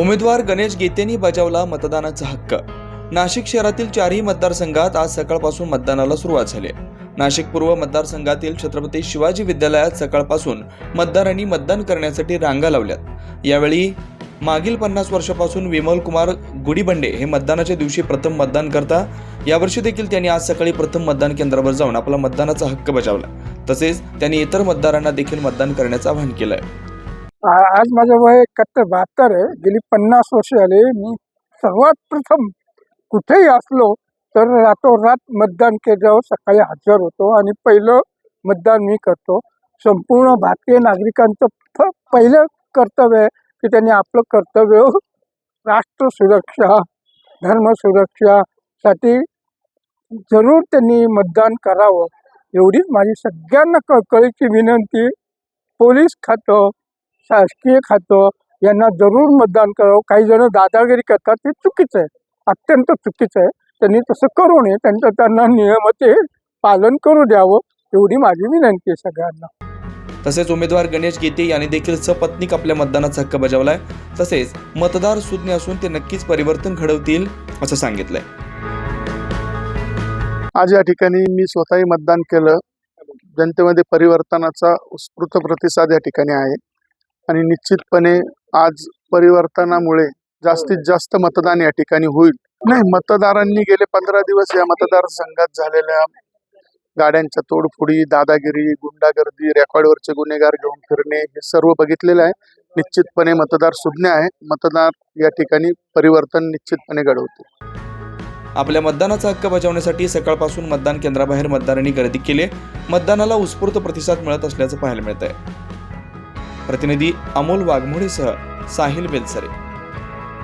उमेदवार गणेश गीतेंनी बजावला मतदानाचा हक्क. नाशिक शहरातील चारही मतदारसंघात आज सकाळपासून मतदानाला सुरुवात झाली. आहे. नाशिक पूर्व मतदारसंघातील छत्रपती शिवाजी विद्यालयात सकाळपासून मतदारांनी मतदान करण्यासाठी रांगा लावल्यात. यावेळी मागील पन्नास वर्षापासून विमल कुमार गुडीबंडे हे मतदानाच्या दिवशी प्रथम मतदान करता यावर्षी देखील त्यांनी आज सकाळी प्रथम मतदान केंद्रावर जाऊन आपला मतदानाचा हक्क बजावला. तसेच त्यांनी इतर मतदारांना देखील मतदान करण्याचं आवाहन केलं आहे आज माझं वय एकाहत्तर बहात्तर आहे. गेली पन्नास वर्ष झाले. मी सर्वात प्रथम कुठेही असलो तर रातोरात मतदान केंद्रावर सकाळी हजर होतो आणि पहिलं मतदान मी करतो. संपूर्ण भारतीय नागरिकांचं पहिलं कर्तव्य आहे की त्यांनी आपलं कर्तव्य हो, राष्ट्र सुरक्षा धर्म सुरक्षासाठी जरूर त्यांनी मतदान करावं. एवढीच माझी सगळ्यांना कळकळीची विनंती. पोलीस खातं शासकीय खातं यांना जरूर मतदान करावं. काही जण दादागिरी करतात ते चुकीचं आहे. अत्यंत चुकीचं आहे. त्यांनी तसं करू नये. त्यांचं त्यांना नियमाचे पालन करू द्यावं एवढी माझी विनंती आहे सगळ्यांना. तसेच उमेदवार गणेश गीते यांनी देखील सपत्नीक आपल्या मतदानाचा हक्क बजावलाय. तसेच मतदार सुज्ञ असून ते नक्कीच परिवर्तन घडवतील असं सांगितलंय. आज या ठिकाणी मी स्वतःही मतदान केलं. जनतेमध्ये परिवर्तनाचा उत्स्फूर्त प्रतिसाद या ठिकाणी आहे. आणि निश्चितपणे आज परिवर्तनामुळे जास्तीत जास्त मतदान या ठिकाणी होईल. नाही मतदारांनी गेले पंधरा दिवस या मतदारसंघात झालेल्या गाड्यांच्या तोडफोडी दादागिरी गुंडागर्दी रेकॉर्डवरचे गुन्हेगार घेऊन फिरणे हे सर्व बघितलेलं आहे. निश्चितपणे मतदार सुज्ञ आहे. मतदार या ठिकाणी परिवर्तन निश्चितपणे घडवते आपल्या मतदानाचा हक्क बजावण्यासाठी सकाळपासून मतदान केंद्राबाहेर मतदारांनी गर्दी केली मतदानाला उत्स्फूर्त प्रतिसाद मिळत असल्याचं पाहायला मिळत आहे प्रतिनिधी अमोल वाघमोडेसह साहिल बेलसरे.